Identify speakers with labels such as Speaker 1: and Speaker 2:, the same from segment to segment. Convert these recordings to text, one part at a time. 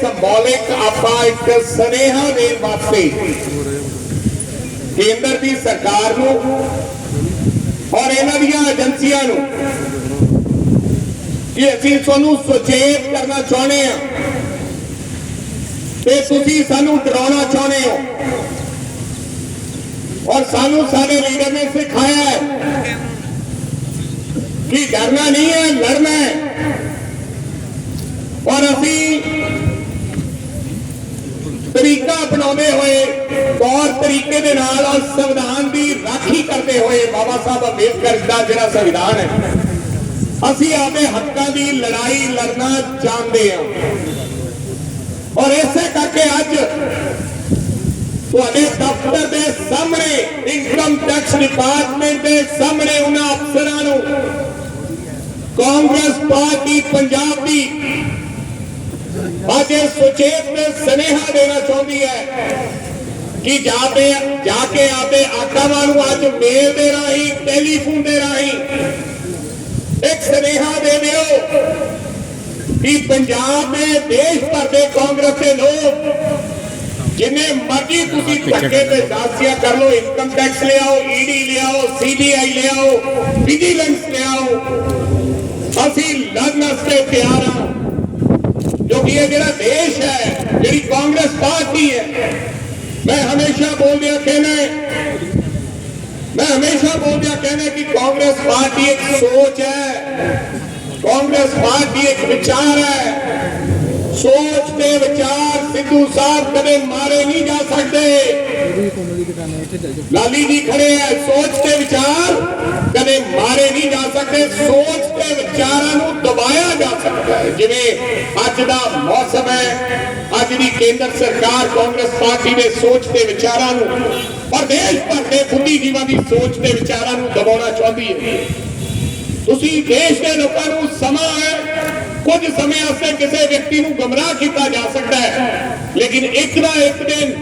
Speaker 1: Symbolic ਆਪਾਂ ਇੱਕ ਸਨੇਹਾ ਦੇਣ ਵਾਸਤੇ ਕੇਂਦਰ ਦੀ ਸਰਕਾਰ ਨੂੰ ਔਰ ਇਹਨਾਂ ਦੀਆਂ ਏਜੰਸੀਆਂ ਨੂੰ ਕਿ ਅਸੀਂ ਤੁਹਾਨੂੰ ਸੁਚੇਤ ਕਰਨਾ ਚਾਹੁੰਦੇ ਆ ਤੇ ਤੁਸੀਂ ਸਾਨੂੰ ਡਰਾਉਣਾ ਚਾਹੁੰਦੇ ਹੋ। ਔਰ ਸਾਨੂੰ ਸਾਡੇ ਲੀਡਰ ਨੇ ਸਿਖਾਇਆ ਹੈ ਕਿ ਡਰਨਾ ਨਹੀਂ ਹੈ, ਲੜਨਾ ਹੈ। ਔਰ ਅਸੀਂ ਤਰੀਕਾ ਅਪਣਾਉਂਦੇ ਹੋਏ ਤੌਰ ਤਰੀਕੇ ਦੇ ਨਾਲ ਔਰ ਸੰਵਿਧਾਨ ਦੀ ਰਾਖੀ ਕਰਦੇ ਹੋਏ ਬਾਬਾ ਸਾਹਿਬ ਅੰਬੇਦਕਰ ਦਾ ਜਿਹੜਾ ਸੰਵਿਧਾਨ ਹੈ, ਅਸੀਂ ਆਪਣੇ ਹੱਕਾਂ ਦੀ ਲੜਾਈ ਲੜਨਾ ਚਾਹੁੰਦੇ ਹਾਂ। ਔਰ ਇਸੇ ਕਰਕੇ ਅੱਜ ਤੁਹਾਡੇ ਦਫ਼ਤਰ ਦੇ ਸਾਹਮਣੇ ਇਨਕਮ ਟੈਕਸ ਡਿਪਾਰਟਮੈਂਟ ਦੇ ਸਾਹਮਣੇ ਉਹਨਾਂ ਅਫਸਰਾਂ ਨੂੰ ਕਾਂਗਰਸ ਪਾਰਟੀ, ਪੰਜਾਬ ਦੀ ਅੱਜ ਇਹ ਸੁਚੇਤ ਤੇ ਸਨੇਹਾ ਦੇਣਾ ਚਾਹੁੰਦੀ ਹੈ ਕਿ ਜਾਤੇ ਜਾ ਕੇ ਆਪੇ ਆਕਾਵਾਂ ਨੂੰ ਅੱਜ ਮੇਲ ਦੇ ਰਾਹੀਂ ਟੈਲੀਫੋਨ ਦੇ ਰਾਹੀਂ ਇੱਕ ਸਨੇਹਾ ਦੇ ਦਿਓ ਕਿ ਪੰਜਾਬ ਦੇ ਦੇਸ਼ ਭਰ ਦੇ ਕਾਂਗਰਸ ਦੇ ਲੋਕ ਜਿੰਨੇ ਮਰਜ਼ੀ ਤੁਸੀਂ ਧੱਕੇ ਤੇ ਦਾਸੀਆਂ ਕਰ ਲਓ ਇਨਕਮ ਟੈਕਸ ਲਿਆਓ ਈਡੀ ਲਿਆਓ ਸੀਬੀਆਈ ਲਿਆਓ ਵਿਜੀਲੈਂਸ ਲਿਆਓ ਅਸੀਂ ਲੜਨ ਵਾਸਤੇ ਤਿਆਰ ਹਾਂ ਕਿਉਂਕਿ ਇਹ ਜਿਹੜਾ ਦੇਸ਼ ਹੈ ਜਿਹੜੀ ਕਾਂਗਰਸ ਪਾਰਟੀ ਹੈ ਮੈਂ ਹਮੇਸ਼ਾ ਬੋਲਦਿਆ ਕਹਿੰਦਾ ਮੈਂ ਹਮੇਸ਼ਾ ਬੋਲਦਿਆ ਕਹਿੰਦਾ ਕਿ ਕਾਂਗਰਸ ਪਾਰਟੀ ਇੱਕ ਸੋਚ ਹੈ ਕਾਂਗਰਸ ਪਾਰਟੀ ਇੱਕ ਵਿਚਾਰ ਹੈ ਸੋਚ ਤੇ ਵਿਚਾਰ ਸਿੱਧੂ ਸਾਹਿਬ ਕਦੇ ਮਾਰੇ ਨਹੀਂ ਜਾ ਸਕਦੇ। ਲਾਲੀ ਜੀ ਖੜੇ ਹੈ ਸੋਚ ਤੇ ਵਿਚਾਰ ਕਦੇ ਮਾਰੇ ਨਹੀਂ ਜਾ ਸਕਦੇ। ਸੋਚ ਤੇ ਵਿਚਾਰਾਂ ਨੂੰ ਦਬਾਇਆ ਜਾ ਸਕਦਾ ਹੈ। ਜਿਵੇਂ ਅੱਜ ਦਾ ਮੌਸਮ ਹੈ, ਅੱਜ ਦੀ ਕੇਂਦਰ ਸਰਕਾਰ ਕਾਂਗਰਸ ਪਾਰਟੀ ਦੇ ਸੋਚ ਤੇ ਵਿਚਾਰਾਂ ਨੂੰ ਔਰ ਦੇਸ਼ ਭਰ ਦੇ ਬੁੱਧੀਜੀਵਾਂ ਦੀ ਸੋਚ ਤੇ ਵਿਚਾਰਾਂ ਨੂੰ ਦਬਾਉਣਾ ਚਾਹੁੰਦੀ ਹੈ। ਤੁਸੀਂ ਦੇਸ਼ ਦੇ ਲੋਕਾਂ ਨੂੰ ਸਮਾਂ ਹੈ ਕੁਝ ਸਮੇਂ ਵਾਸਤੇ ਕਿਸੇ ਵਿਅਕਤੀ ਨੂੰ ਗਮਰਾਹ ਕੀਤਾ ਜਾ ਸਕਦਾ ਹੈ ਲੇਕਿਨ ਇੱਕ ਨਾ ਇੱਕ ਦਿਨ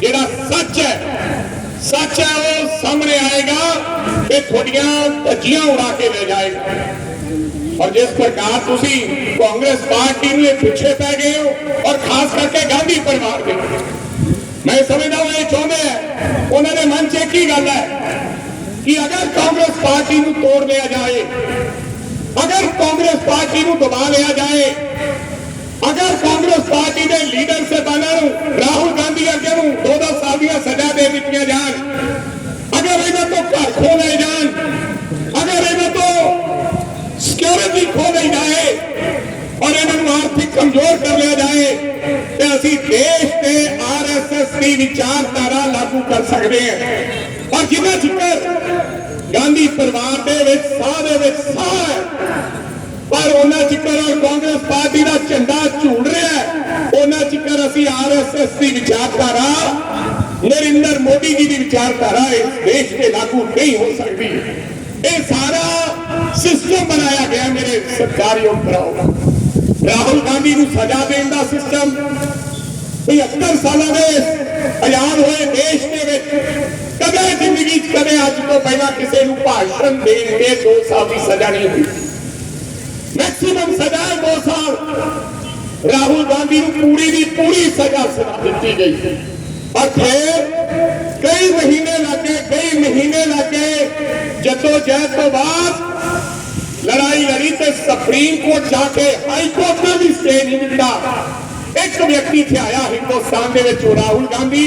Speaker 1: ਜਿਹੜਾ ਸੱਚ ਹੈ ਸੱਚ ਹੈ ਉਹ ਸਾਹਮਣੇ ਆਏਗਾ ਤੇ ਤੁਹਾਡੀਆਂ ਧੱਜੀਆਂ ਉਡਾ ਕੇ ਲੈ ਜਾਏਗਾ ਔਰ ਜਿਸ ਪ੍ਰਕਾਰ ਤੁਸੀਂ ਕਾਂਗਰਸ ਪਾਰਟੀ ਨੂੰ ਇਹ ਪਿੱਛੇ ਪੈ ਗਏ ਹੋ ਔਰ ਖਾਸ ਕਰਕੇ ਗਾਂਧੀ ਪਰਿਵਾਰ ਦੇ ਮੈਂ ਸਮਝਦਾ ਹਾਂ ਇਹ ਚਾਹੁੰਦੇ ਆ ਉਹਨਾਂ ਦੇ ਮਨ 'ਚ ਇੱਕ ਹੀ ਗੱਲ ਹੈ ਕਿ ਅਗਰ ਕਾਂਗਰਸ ਪਾਰਟੀ ਨੂੰ ਤੋੜ ਲਿਆ ਜਾਏ ਅਗਰ ਕਾਂਗਰਸ ਪਾਰਟੀ ਨੂੰ ਦਬਾ ਲਿਆ ਜਾਏ, ਅਗਰ ਕਾਂਗਰਸ ਪਾਰਟੀ ਦੇ ਲੀਡਰ ਸਹਿਬਾਨਾਂ ਨੂੰ ਰਾਹੁਲ ਗਾਂਧੀ ਅੱਗੇ ਨੂੰ ਦੋ ਦੋ ਸਾਲ ਦੀਆਂ ਸਜ਼ਾ ਦੇ ਦਿੱਤੀਆਂ ਜਾਣ, ਅਗਰ ਇਹਨਾਂ ਤੋਂ ਘਰ ਖੋ ਲਏ ਜਾਣ, ਅਗਰ ਇਹਨਾਂ ਤੋਂ ਸਿਕਿਉਰਿਟੀ ਖੋ ਲਈ ਜਾਏ ਔਰ ਇਹਨਾਂ ਨੂੰ ਆਰਥਿਕ ਕਮਜ਼ੋਰ ਕਰ ਲਿਆ ਜਾਏ, ਤੇ ਅਸੀਂ ਦੇਸ਼ ਤੇ ਆਰਐਸਐਸ ਦੀ ਵਿਚਾਰਧਾਰਾ ਲਾਗੂ ਕਰ ਸਕਦੇ ਹਾਂ। ਔਰ ਜਿੰਨਾ ਚਿਰ ਗਾਂਧੀ ਪਰਿਵਾਰ ਦੇ ਵਿੱਚ ਸਾਹ ਦੇ ਵਿੱਚ ਸਾਹ ਹੈ। ਪਰ ਉਹਨਾਂ ਚਿਕਰ ਕਾਂਗਰਸ ਪਾਰਟੀ ਦਾ ਝੰਡਾ ਝੂੜ ਰਿਹਾ ਹੈ। ਉਹਨਾਂ ਚਿਕਰ ਅਸੀਂ ਆਰਐਸਐਸ ਦੀ ਵਿਚਾਰਧਾਰਾ, ਨਰਿੰਦਰ ਮੋਦੀ ਜੀ ਦੀ ਵਿਚਾਰਧਾਰਾ ਇਸ ਦੇਸ਼ ਤੇ ਲਾਗੂ ਨਹੀਂ ਹੋ ਸਕਦੀ। ਇਹ ਸਾਰਾ ਸਿਸਟਮ ਬਣਾਇਆ ਗਿਆ ਮੇਰੇ ਸਰਕਾਰੀਯੋਗ ਭਰਾਓ ਰਾਹੁਲ ਗਾਂਧੀ ਨੂੰ ਸਜ਼ਾ ਦੇਣ ਦਾ ਸਿਸਟਮ 75 ਸਾਲਾਂ ਦੇ ਆਜ਼ਾਦ ਹੋਏ ਦੇਸ਼ ਦੇ ਵਿੱਚ ਕਦੇ ਜ਼ਿੰਦਗੀ 'ਚ ਕਦੇ ਅੱਜ ਤੋਂ ਪਹਿਲਾਂ ਕਿਸੇ ਨੂੰ ਭਾਸ਼ਣ ਦੇਣ ਦੇ 2 ਸਾਲ ਦੀ ਸਜ਼ਾ ਨਹੀਂ ਹੋਈ। ਮੈਕਸਿਮਮ ਸਜ਼ਾ ਹੈ 2 ਸਾਲ। ਰਾਹੁਲ ਗਾਂਧੀ ਨੂੰ ਪੂਰੀ ਦੀ ਪੂਰੀ ਸਜ਼ਾ ਸੁਣਾ ਦਿੱਤੀ ਗਈ। ਔਰ ਫਿਰ ਕਈ ਮਹੀਨੇ ਲੱਗੇ ਕਈ ਮਹੀਨੇ ਲੱਗੇ ਜਦੋਂ ਜਹਿਦ ਤੋਂ ਬਾਅਦ ਲੜਾਈ ਲੜੀ ਤੇ ਸੁਪਰੀਮ ਕੋਰਟ ਜਾ ਕੇ ਹਾਈ ਕੋਰਟ ਨੇ ਵੀ ਸਟੇ ਨਹੀਂ ਦਿੱਤਾ ਇੱਕ ਵਿਅਕਤੀ ਇੱਥੇ ਆਇਆ ਹਿੰਦੁਸਤਾਨ ਦੇ ਵਿੱਚ, ਉਹ ਰਾਹੁਲ ਗਾਂਧੀ।